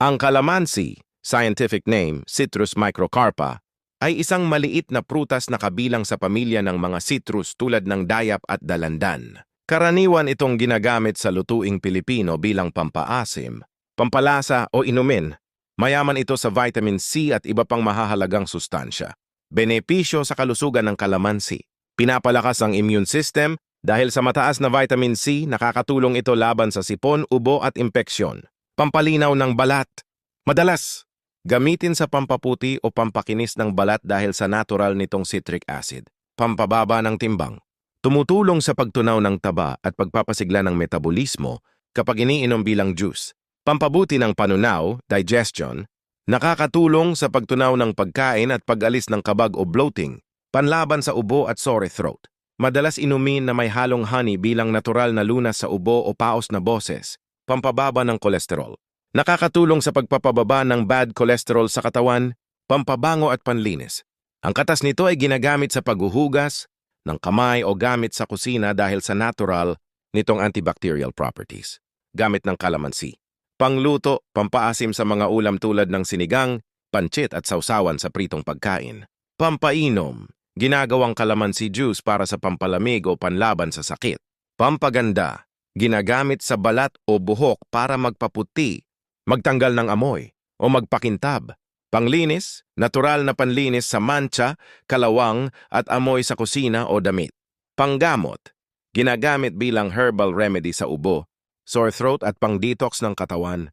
Ang calamansi, scientific name Citrus microcarpa, ay isang maliit na prutas na kabilang sa pamilya ng mga citrus tulad ng dayap at dalandan. Karaniwan itong ginagamit sa lutuing Pilipino bilang pampaasim, pampalasa o inumin. Mayaman ito sa vitamin C at iba pang mahahalagang sustansya. Benepisyo sa kalusugan ng kalamansi. Pinapalakas ang immune system dahil sa mataas na vitamin C, nakakatulong ito laban sa sipon, ubo at impeksyon. Pampalinaw ng balat. Madalas, gamitin sa pampaputi o pampakinis ng balat dahil sa natural nitong citric acid. Pampababa ng timbang. Tumutulong sa pagtunaw ng taba at pagpapasigla ng metabolismo kapag iniinom bilang juice. Pampabuti ng panunaw, digestion, nakakatulong sa pagtunaw ng pagkain at pag-alis ng kabag o bloating, panlaban sa ubo at sore throat. Madalas inumin na may halong honey bilang natural na lunas sa ubo o paos na boses, pampababa ng kolesterol. Nakakatulong sa pagpapababa ng bad cholesterol sa katawan, pampabango at panlinis. Ang katas nito ay ginagamit sa paghuhugas ng kamay o gamit sa kusina dahil sa natural nitong antibacterial properties. Gamit ng kalamansi. Pangluto, pampaasim sa mga ulam tulad ng sinigang, pancit at sausawan sa pritong pagkain. Pampainom, ginagawang kalamansi juice para sa pampalamig o panlaban sa sakit. Pampaganda, ginagamit sa balat o buhok para magpaputi, magtanggal ng amoy, o magpakintab. Panglinis, natural na panlinis sa mancha, kalawang at amoy sa kusina o damit. Panggamot, ginagamit bilang herbal remedy sa ubo, sore throat at pang-detox ng katawan.